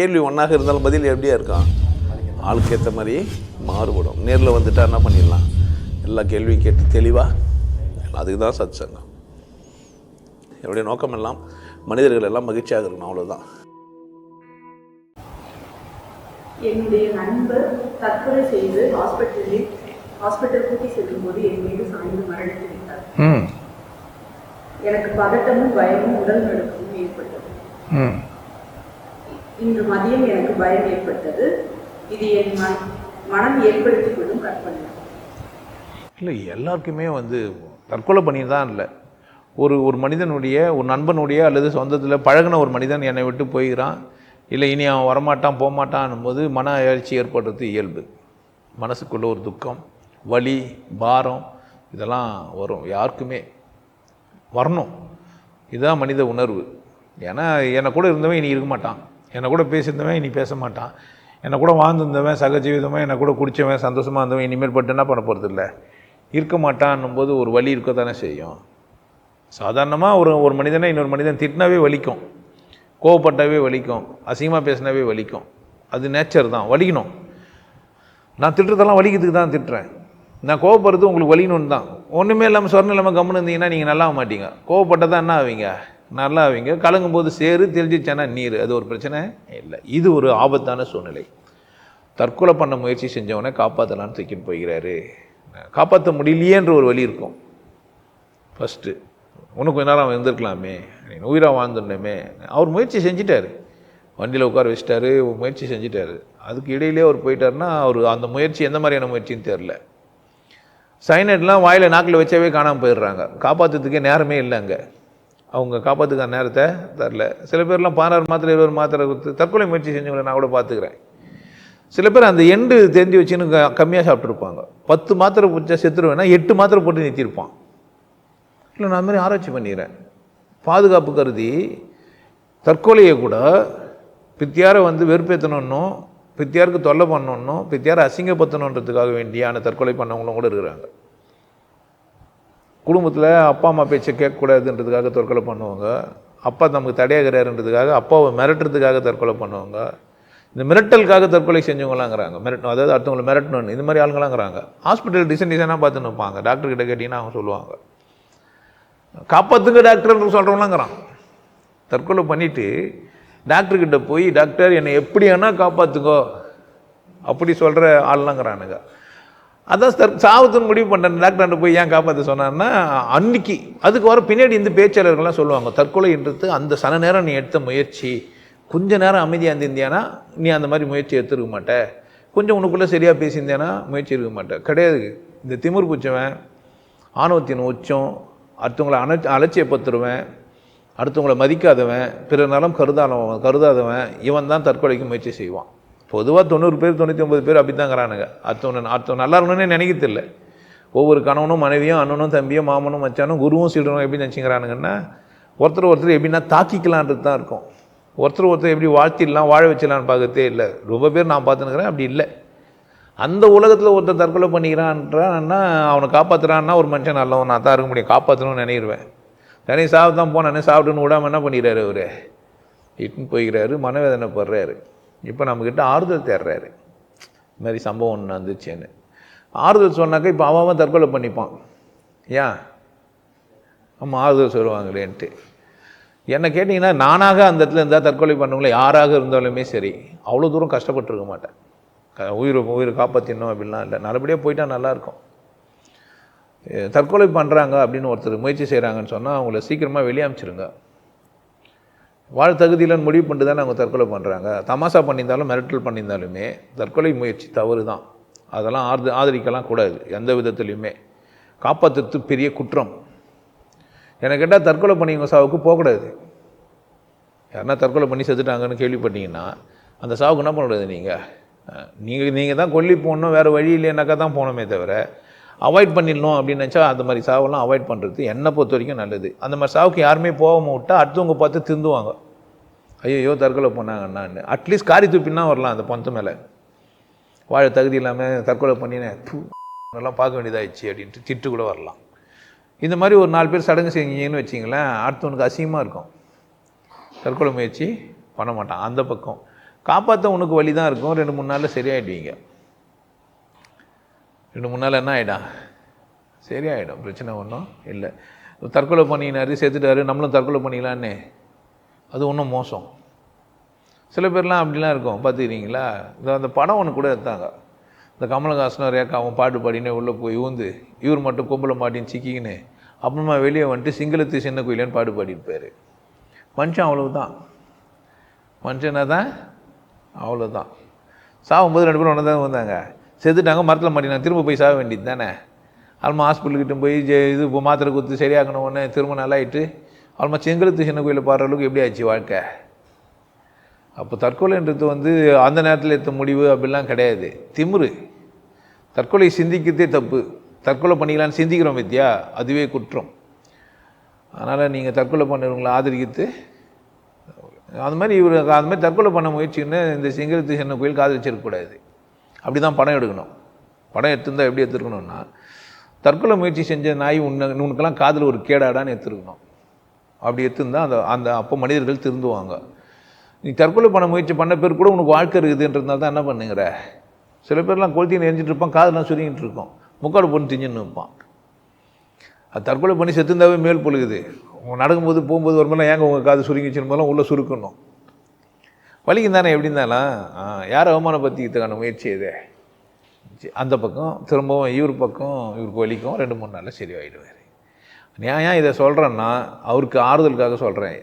கேள்வி ஒன்றாக இருந்தாலும் பதில் எப்படியா இருக்கும்? ஆளுக்கு ஏற்ற மாதிரி மாறுபடும். நேரில் வந்துட்டா என்ன பண்ணிடலாம்? எல்லா கேள்வியும் கேட்டு தெளிவாக அதுக்கு தான் சத் சங்கம் என்னுடைய நோக்கம் எல்லாம் மனிதர்கள் எல்லாம் மகிழ்ச்சியாக இருக்கணும் அவ்வளோதான் என்னுடைய நண்பர் தற்கொலை செய்து ஹாஸ்பிட்டலில் ஹாஸ்பிட்டல் கூட்டி செல்லும்போது என் மீது சாய்ந்து மரணித்து விட்டார் ம். எனக்கு பதட்டமும் பயமும் உடல் நடுக்கமும் ஏற்பட்டது. இன்று மதியம் எனக்கு பயம் ஏற்பட்டது. இது என் மன மனம் ஏற்படுத்திக் கொள்ளும் கற்பனை. இல்லை எல்லாருக்குமே வந்து தற்கொலை பண்ணி தான் இல்லை. ஒரு ஒரு மனிதனுடைய ஒரு நண்பனுடைய அல்லது சொந்தத்தில் பழகுன ஒரு மனிதன் என்னை விட்டு போயிக்கிறான். இல்லை இனி அவன் வரமாட்டான் போகமாட்டான் போது மன எழுச்சி ஏற்படுறது இயல்பு. மனசுக்குள்ள ஒரு துக்கம் வலி பாரம் இதெல்லாம் வரும். யாருக்குமே வரணும். இதுதான் மனித உணர்வு. ஏன்னா என்னை கூட இருந்தவன் இனி இருக்க மாட்டான். என்னை கூட பேசியிருந்தவன் இனி பேச மாட்டான். என்னை கூட வாழ்ந்துருந்தவன் சகஜீவிதமாக என்னை கூட குடித்தவன் சந்தோஷமாக இருந்தவன் இனிமேல் பட்டு என்ன பண்ண போகிறது இல்லை? இருக்க மாட்டான்னும் போது ஒரு வலி இருக்க தானே செய்யும். சாதாரணமாக ஒரு ஒரு மனிதனை இன்னொரு மனிதன் திட்டினாவே வலிக்கும். கோவப்பட்டாவே வலிக்கும். அசிங்கமாக பேசினாவே வலிக்கும். அது நேச்சர் தான். வலிக்கணும். நான் திட்டுறதெல்லாம் வலிக்கிறதுக்கு தான் திட்டுறேன். நான் கோவப்படுறது உங்களுக்கு வலிக்கணும்னு தான். ஒன்றுமே இல்லாமல் சொர்ணம் இல்லாமல் கம்முன்னு இருந்தீங்கன்னா நீங்கள் நல்லா ஆக மாட்டீங்க. தான் என்ன ஆவீங்க? நல்லா அவங்க கலங்கும் போது சேரு தெரிஞ்சிச்சேன்னா நீர். அது ஒரு பிரச்சனை இல்லை. இது ஒரு ஆபத்தான சூழ்நிலை. தற்கொலை பண்ண முயற்சி செஞ்சவனை காப்பாற்றலான்னு தூக்கிட்டு போய்கிறாரு காப்பாற்ற முடியலையேன்ற ஒரு வழி இருக்கும். ஃபஸ்ட்டு உனக்கு கொஞ்ச நேரம் அவன் இருந்திருக்கலாமே. நீ உயிராக வாழ்ந்துடணுமே. அவர் முயற்சி செஞ்சிட்டார். வண்டியில் உட்கார வச்சிட்டாரு. முயற்சி செஞ்சிட்டாரு. அதுக்கு இடையிலே அவர் போயிட்டாருன்னா அவர் அந்த முயற்சி எந்த மாதிரியான முயற்சின்னு தெரில சைனட்லாம் வாயில் நாக்கில் வச்சாவே காணாமல் போயிடுறாங்க. காப்பாற்றுறதுக்கே நேரமே இல்லை அங்கே. அவங்க காப்பாற்றுக்கான நேரத்தை தரல. சில பேர்லாம் பதினாறு மாத்திரை இருபது மாத்திரை கொடுத்து தற்கொலை முயற்சி செஞ்சவங்களை நான் கூட பார்த்துக்கிறேன். சில பேர் அந்த எண்டு தெரிஞ்சு வச்சுன்னு க- கம்மியாக சாப்பிட்ருப்பாங்க பத்து மாத்திரை பிடிச்சா செத்துருவேன்னா எட்டு மாத்திரை போட்டு நிறுத்தியிருப்பான் இல்லை நான் மாதிரி ஆராய்ச்சி பண்ணிடுறேன் பாதுகாப்பு கருதி தற்கொலையை கூட பித்தியாரை வந்து வெறுப்பேற்றணுன்னும் பித்தியாருக்கு தொல்லை பண்ணணும் பித்தியாரை அசிங்கப்படுத்தணுன்றதுக்காக வேண்டியான தற்கொலை பண்ணவங்களும் கூட இருக்கிறாங்க. குடும்பத்தில் அப்பா அம்மா பேச்சை கேட்கக்கூடாதுன்றதுக்காக தற்கொலை பண்ணுவாங்க. அப்பா நமக்கு தடையாகிறாருன்றதுக்காக அப்பாவை மிரட்டுறதுக்காக தற்கொலை பண்ணுவாங்க. இந்த மிரட்டலுக்காக தற்கொலை செஞ்சவங்களாங்கிறாங்க. மிரட்டணும் அதாவது அடுத்தவங்களை மிரட்டணும்னு. இந்த மாதிரி ஆளுங்களாங்கிறாங்க. ஹாஸ்பிட்டல் டிசைன் டிசைனாக பார்த்து நிற்பாங்க டாக்டர்கிட்ட கேட்டிங்கன்னா அவங்க சொல்லுவாங்க. காப்பாற்றுங்க டாக்டர்னு சொல்கிறவங்களாங்கிறான் தற்கொலை பண்ணிவிட்டு டாக்டர்கிட்ட போய் டாக்டர் என்னை எப்படி வேணால் காப்பாற்றுங்கோ அப்படி சொல்கிற ஆள்லாங்கிறானுங்க. அதான் தற் சாவத்துன்னு முடிவு பண்ணுறேன் டாக்டர்கிட்ட போய் ஏன் காப்பாற்ற சொன்னான்னா அன்னைக்கு அதுக்கு வர பின்னாடி இந்த பேச்சாளர்கள்லாம் சொல்லுவாங்க தற்கொலைன்றது அந்த சன நேரம் நீ எடுத்த முயற்சி. கொஞ்ச நேரம் அமைதியாக இருந்திருந்தியானா நீ அந்த மாதிரி முயற்சி எடுத்துருக்க மாட்ட. கொஞ்சம் உனக்குள்ளே சரியாக பேசியிருந்தேன்னா முயற்சி எடுக்க மாட்டேன் கிடையாது. இந்த திமிர் பூச்சவன் ஆணவத்தின் உச்சம் அடுத்தவங்களை அன அலட்சியப்படுத்துருவேன் அடுத்தவங்களை மதிக்காதவன் பிற நலம் கருதாதவன் கருதாதவன் இவன் தான் தற்கொலைக்கு முயற்சி செய்வான். பொதுவாக தொண்ணூறு பேர் தொண்ணூற்றி ஒன்பது பேர் அப்படி தாங்கிறானுங்க அத்தவன் அத்தவன் நல்லா இருக்கணும்னே நினைக்கிறதில்ல ஒவ்வொரு கணவனும் மனைவியும் அண்ணனும் தம்பியும் மாமனும் மச்சானும் குருவும் சீடனும் எப்படி நினச்சிக்கிறானுங்கன்னா ஒருத்தர் ஒருத்தர் எப்படின்னா தாக்கிக்கலான்றது தான் இருக்கும். ஒருத்தர் ஒருத்தர் எப்படி வாழ்த்திடலாம் வாழ வச்சிடலான்னு பார்க்கறதே இல்லை. ரொம்ப பேர் நான் பார்த்துனுக்குறேன் அப்படி இல்லை. அந்த உலகத்தில் ஒருத்தர் தற்கொலை பண்ணிக்கிறான்றான்னா அவனை காப்பாற்றுறான்னா ஒரு மனுஷன் நல்லவன். நான் தான் இருக்க முடியும் காப்பாற்றணும்னு நினைக்கிறேன் தனி சாப்பிட்டு தான் போனானே சாப்பிட்டுன்னு விடாமல் என்ன பண்ணிடுறாரு அவர்? இட்டுன்னு போய்கிறாரு மனவேதனை படுறாரு இப்போ நம்மக்கிட்ட ஆறுதல் தேடுறாரு இந்த மாதிரி சம்பவம் ஒன்று வந்துச்சேன்னு ஆறுதல் சொன்னாக்கா இப்போ அவன் தற்கொலை பண்ணிப்பான். ஏன் ஆமாம் ஆறுதல் சொல்லுவாங்களேன்ட்டு. என்னை கேட்டிங்கன்னா நானாக அந்த இடத்துல இருந்தால் தற்கொலை பண்ணவங்களே யாராக இருந்தாலுமே சரி. அவ்வளோ தூரம் கஷ்டப்பட்டுருக்க மாட்டேன். க- உயிரை உயிரை காப்பாற்றிடணும் அப்படின்லாம் இல்லை. நல்லபடியாக போயிட்டால் நல்லாயிருக்கும் தற்கொலை பண்ணுறாங்க அப்படின்னு ஒருத்தர் முயற்சி செய்கிறாங்கன்னு சொன்னால் அவங்கள சீக்கிரமாக வெளியே அமிச்சிருங்க வாழ் தகுதியிலன்னு முடிவு பண்ணிட்டு தானே அவங்க தற்கொலை பண்ணுறாங்க தமாசா பண்ணியிருந்தாலும் மிரட்டல் பண்ணியிருந்தாலுமே தற்கொலை முயற்சி தவறு தான். அதெல்லாம் ஆர்து ஆதரிக்கலாம் கூடாது எந்த விதத்துலையுமே. காப்பாற்றுறது பெரிய குற்றம். எனக்கு கேட்டால் தற்கொலை பண்ணிங்க சாவுக்கு போகக்கூடாது. யாருன்னா தற்கொலை பண்ணி செத்துட்டாங்கன்னு கேள்விப்பட்டீங்கன்னா அந்த சாவுக்கு என்ன பண்ணக்கூடாது நீங்கள் நீங்கள் நீங்கள் தான் கொல்லி போகணும் வேறு வழி இல்லைனாக்கா தான் போகணுமே தவிர அவாய்ட் பண்ணிடணும் அப்படின்னு நினச்சா அந்த மாதிரி சாவெல்லாம் அவாய்ட் பண்ணுறது என்னை பொறுத்த வரைக்கும் நல்லது. அந்த மாதிரி சாவுக்கு யாருமே போகாமல் விட்டா அடுத்தவங்க பார்த்து திருந்துவாங்க. ஐயோ தற்கொலை பண்ணாங்கன்னான்னு அட்லீஸ்ட் காரி துப்பின்னா வரலாம் அந்த பணத்து மேலே. வாழ தகுதி இல்லாமல் தற்கொலை பண்ணினேன் எல்லாம் பார்க்க வேண்டியதாகிடுச்சு அப்படின்ட்டு திட்டு கூட வரலாம். இந்த மாதிரி ஒரு நாலு பேர் சடங்கு செஞ்சீங்கன்னு வச்சிங்களேன் அடுத்தவனுக்கு அசிங்கமாக இருக்கும். தற்கொலை முயற்சி பண்ண மாட்டான். அந்த பக்கம். காப்பாற்ற உனக்கு வழி தான் இருக்கும். ரெண்டு மூணு நாளில் சரியாயிடுவீங்க. ரெண்டு மூணு நாள் என்ன ஆகிடும் சரியாயிடும் பிரச்சனை ஒன்றும் இல்லை. தற்கொலை பண்ணினாரு சேர்த்துட்டாரு நம்மளும் தற்கொலை பண்ணிக்கலான்னு. அது ஒன்றும் மோசம். சில பேர்லாம் அப்படிலாம் இருக்கும் பார்த்துக்கிறீங்களா? இந்த அந்த படம் ஒன்று கூட எடுத்தாங்க. இந்த கமலஹாசனும் ரேகாவும் பாட்டு பாடினே உள்ளே போய் ஊந்து இவர் மட்டும் கொம்பளை மாட்டின்னு சிக்கிக்கின்னு அப்புறமா வெளியே வந்துட்டு சிங்களத்து சின்ன கோயிலேன்னு பாட்டு பாடியிருப்பார். மனுஷன் அவ்வளவுதான். மனுஷனா தான் அவ்வளோதான் சாகும்போது ரெண்டு பேரும் ஒன்று தான் வந்தாங்க. செத்துட்டாங்க மரத்தில் மாட்டினாங்க. திரும்ப போய் சாக வேண்டியது தானே? ஆல்மா ஹாஸ்பிட்டல்கிட்ட போய் ஜெ- இது இப்போ மாத்திரை கொடுத்து சரியாக்கணும் ஒன்று திரும்ப நல்லாயிட்டு ஆல்மா செங்கலுத்து சின்ன கோயிலில் பாடுற அளவுக்கு எப்படி ஆச்சு வாழ்க்கை? அப்போ தற்கொலைன்றது வந்து அந்த நேரத்தில் எடுத்த முடிவு அப்படிலாம் கிடையாது. திமிரு. தற்கொலை சிந்திக்கிறதே தப்பு. தற்கொலை பண்ணிக்கலான்னு சிந்திக்கிறோம் வித்யா. அதுவே குற்றம். அதனால் நீங்கள் தற்கொலை பண்ணுறவங்களை ஆதரிக்கிறது அது மாதிரி இவர் அது மாதிரி தற்கொலை பண்ண முயற்சின்னு இந்த சிங்கரத்து சின்ன கோயில் காதலிச்சிருக்கக்கூடாது அப்படி தான் படம் எடுக்கணும். படம் எடுத்திருந்தால் எப்படி எடுத்துருக்கணும்னா தற்கொலை முயற்சி செஞ்ச நாய் உன்னை உனக்கெல்லாம் காதில் ஒரு கேடாடான்னு எடுத்துருக்கணும். அப்படி எடுத்திருந்தால் அந்த அந்த அப்போ மனிதர்கள் திருந்துவாங்க. நீ தற்கொலை பண்ண முயற்சி பண்ண பேர் கூட உனக்கு வாழ்க்கை இருக்குதுன்றதுனால தான் என்ன பண்ணுங்கிற? சில பேர்லாம் கொளுத்தி எரிஞ்சிட்டு இருப்பான் காதெல்லாம் சுருங்கிட்டு இருக்கும். முக்காடு பொண்ணு திஞ்சுன்னு இருப்பான். அது தற்கொலை பண்ணி செத்துருந்தாவே மேல் பொழுகுது. உங்க நடக்கும்போது போகும்போது வரும்போது ஏங்க உங்கள் காது சுருங்கிச்சுன்னு போதெல்லாம் உள்ளே சுருக்கணும். வலிக்கும் தானே எப்படி இருந்தாலும் ஆ, யாரை அவமானப்படுத்திக்கிறதுக்கான முயற்சி இது? அந்த பக்கம் திரும்பவும் இவர் பக்கம் இவருக்கு வலிக்கும் ரெண்டு மூணு நாளில் சரியாயிடுவார். நான் ஏன் இதை சொல்கிறேன்னா அவருக்கு ஆறுதலுக்காக சொல்கிறேன்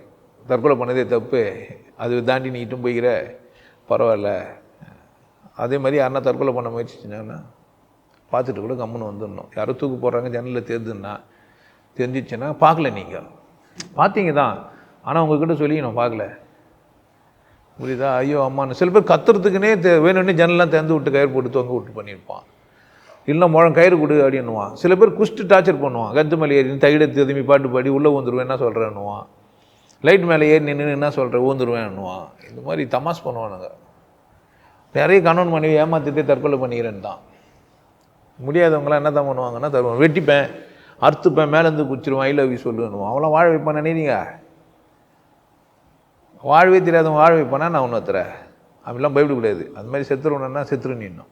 தற்கொலை பண்ணதே தப்பு. அது தாண்டி நீட்டும் போய்கிற பரவாயில்ல. அதே மாதிரி யாருன்னா தற்கொலை பண்ண முயற்சி செஞ்சாங்கன்னா பார்த்துட்டு கூட கம்முன்னு வந்துடணும். யாரோ தூக்கு போடுறாங்க ஜன்னலில் தெரிஞ்சுன்னா தெரிஞ்சிச்சுன்னா பார்க்கல நீங்கள் பார்த்தீங்க தான். ஆனால் உங்ககிட்ட சொல்லி நான் பார்க்கல. புரியுதா? ஐயோ அம்மான்னு. சில பேர் கத்துறதுக்குனே வேணும்னே ஜன்னலாம் திறந்து விட்டு கயிறு போட்டு தொங்க விட்டு பண்ணியிருப்பான். இல்லை முழம் கயிறு கொடு அப்படின்னுவான். சில பேர் குஷ்டு டார்ச்சர் பண்ணுவான். கத்து மேலே ஏறி தகிட திரும்பி பாட்டு பாடி உள்ளே வந்துடுவேன் என்ன சொல்கிறேன்னுவான் லைட் மேலே ஏறி நின்று என்ன சொல்கிற ஊந்துருவேன்னுவான். இந்த மாதிரி தமாஸ் பண்ணுவானுங்க. நிறைய கணவன் மனைவி ஏமாத்திட்டே தற்கொலை பண்ணிக்கிறேன் தான். முடியாதவங்களாம் என்ன தான் பண்ணுவாங்கன்னா தருவான். வெட்டிப்பேன் அறுத்துப்பேன் மேலேருந்து குச்சிருவான் ஐ லவ் யூ சொல்லுவேன் அவங்களாம் வாழ வைப்பான் நினைறீங்க வாழ்வே தெரியாதவன் வாழ்வை போனால் நான் ஒன்று தரேன் அப்படிலாம் பயப்படக்கூடாது. அந்த மாதிரி செத்துருவனா செத்துரு நின்னும்